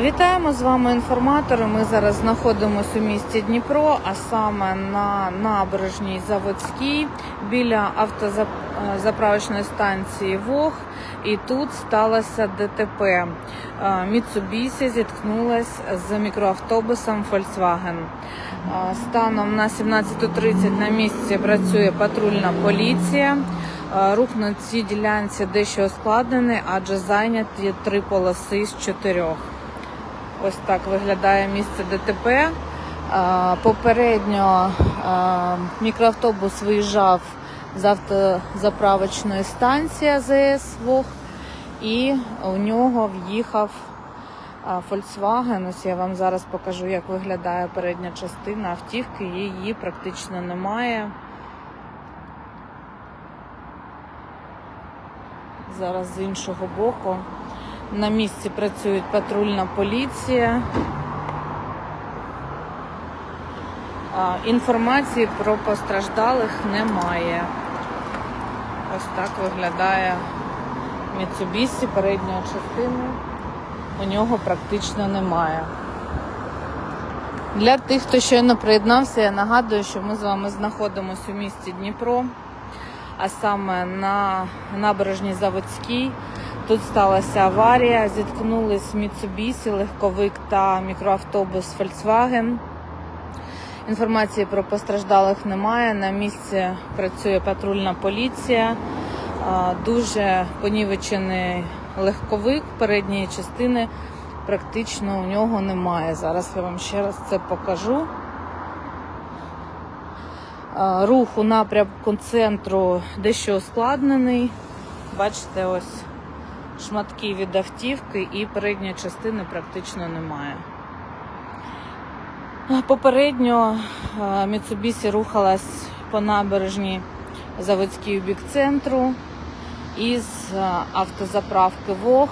Вітаємо з вами інформатори. Ми зараз знаходимося у місті Дніпро, а саме на набережній Заводській біля автозаправочної станції ВОГ. І тут сталося ДТП. Е, Mitsubishi зіткнулась з мікроавтобусом Volkswagen. Е, Станом на 17.30 на місці працює патрульна поліція. Е, Рух на цій ділянці дещо ускладнений, адже зайняті три полоси з чотирьох. Ось так виглядає місце ДТП. Попередньо мікроавтобус виїжджав з автозаправочної станції АЗС ВОГ, і у нього в'їхав Volkswagen. Ось я вам зараз покажу, як виглядає передня частина автівки. Її практично немає. Зараз з іншого боку. На місці працює патрульна поліція. Інформації про постраждалих немає. Ось так виглядає Mitsubishi передньої частини. У нього практично немає. Для тих, хто щойно приєднався, я нагадую, що ми з вами знаходимося у місті Дніпро, а саме на набережній Заводській. Тут сталася аварія, зіткнулись Mitsubishi, легковик та мікроавтобус Volkswagen. Інформації про постраждалих немає. На місці працює патрульна поліція. Дуже понівечений легковик передньої частини. Практично у нього немає. Зараз я вам ще раз це покажу. Рух у напрямку центру дещо ускладнений. Бачите, ось шматки від автівки і передньої частини практично немає. Попередньо е, Mitsubishi рухалась по набережній заводській бік центру. Із е, автозаправки ВОГ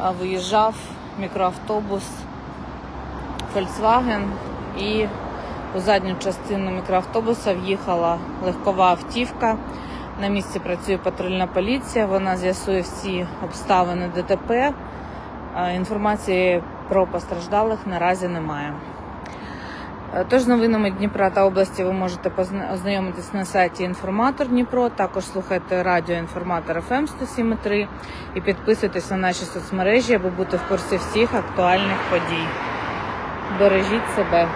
е, виїжджав мікроавтобус Volkswagen і у задню частину мікроавтобуса в'їхала легкова автівка. На місці працює патрульна поліція. Вона з'ясує всі обставини ДТП. Е, Інформації про постраждалих наразі немає. Е, Тож з новинами Дніпра та області ви можете позна- ознайомитись на сайті Інформатор Дніпро. Також слухайте радіо Інформатор ФМ 107.3 і підписуйтесь на наші соцмережі, аби бути в курсі всіх актуальних подій. Бережіть себе.